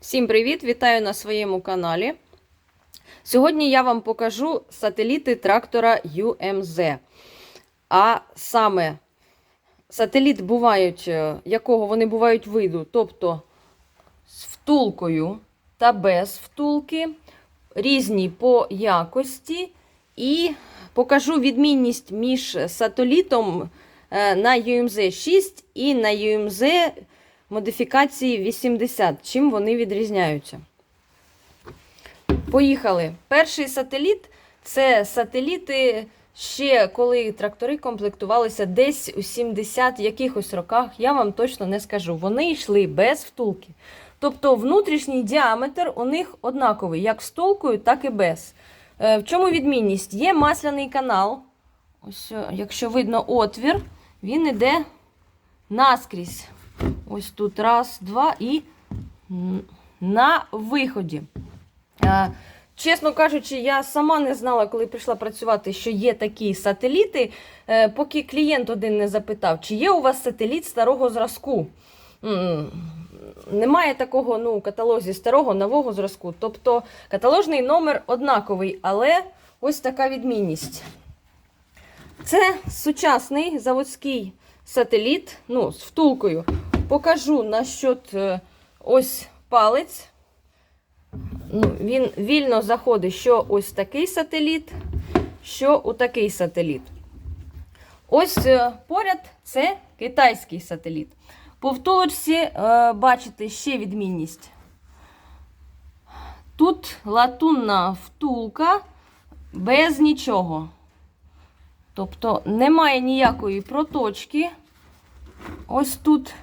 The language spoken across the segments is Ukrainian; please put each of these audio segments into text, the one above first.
Всім привіт! Вітаю на своєму каналі. Сьогодні я вам покажу сателіти трактора UMZ. А саме сателіт бувають, е, якого вони бувають виду, тобто з втулкою та без втулки, різні по якості. І покажу відмінність між сателітом е, на UMZ 6 і на UMZ модифікації 80. Чим вони відрізняються? Поїхали. Перший сателіт це сателіти ще коли трактори комплектувалися десь у 70 якихось роках, я вам точно не скажу. Вони йшли без втулки. Тобто внутрішній діаметр у них однаковий, як з так і без. Е, В чому відмінність? Є масляний канал. Ось, е, якщо видно отвір, він іде наскрізь. Ось тут раз, два і на виході. Чесно кажучи, я сама не знала, коли прийшла працювати, що є такі сателіти, е, поки клієнт один не запитав, чи є у вас сателіт старого зразку. Немає такого ну, у каталозі старого нового зразку. Тобто каталожний номер однаковий, але ось така відмінність. Це сучасний заводський сателіт, ну, з втулкою. Покажу на счет е, ось палець. Ну, він вільно заходить, що ось такий сателіт, що у такий сателіт. Ось е, поряд це китайський сателіт. По втулочці е, бачите ще відмінність. Тут латунна втулка без нічого. Тобто немає ніякої проточки. Ось тут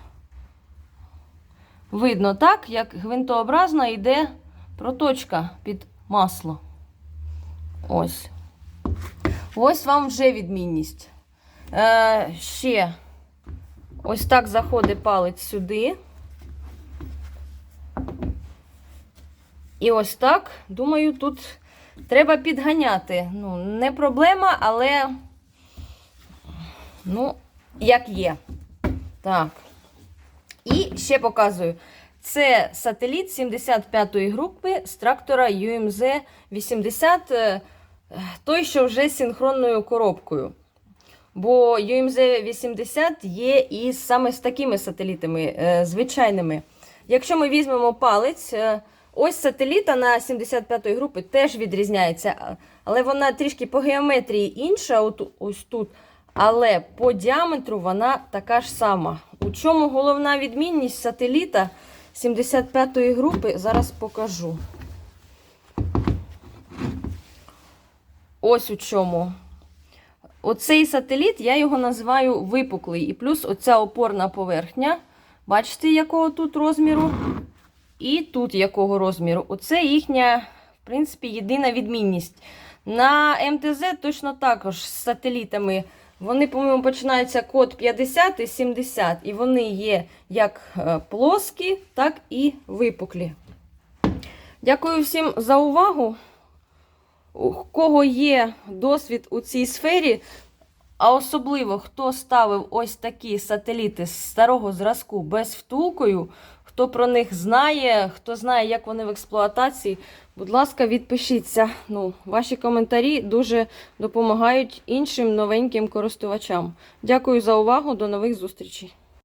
видно так, як гвинтообразно йде проточка під масло. Ось. Ось вам вже відмінність. Е, ще ось так заходить палець сюди. І ось так, думаю, тут треба підганяти. Ну, не проблема, але, ну, як є. Так. Ще показую. Це сателіт 75-ї групи з трактора UMZ 80, е, той, що вже з синхронною коробкою. Бо UMZ 80 є і саме з такими сателітами е, звичайними. Якщо ми візьмемо палець, е, ось сателіта на 75-ї групи теж відрізняється, але вона трішки по геометрії інша, от, ось тут. Але по діаметру вона така ж сама. У чому головна відмінність сателіта 75-ї групи? Зараз покажу. Ось у чому. Оцей сателіт, я його називаю випуклий. І плюс оця опорна поверхня. Бачите, якого тут розміру? І тут якого розміру. Оце їхня, в принципі, єдина відмінність. На МТЗ точно також з сателітами. Вони, по-моєму, починаються код 50 і 70. І вони є як е, плоскі, так і випуклі. Дякую всім за увагу. У кого є досвід у цій сфері, а особливо хто ставив ось такі сателіти з старого зразку без втулкою, хто про них знає, хто знає, як вони в експлуатації, будь ласка, відпишіться. Ну, ваші коментарі дуже допомагають іншим новеньким користувачам. Дякую за увагу, до нових зустрічей.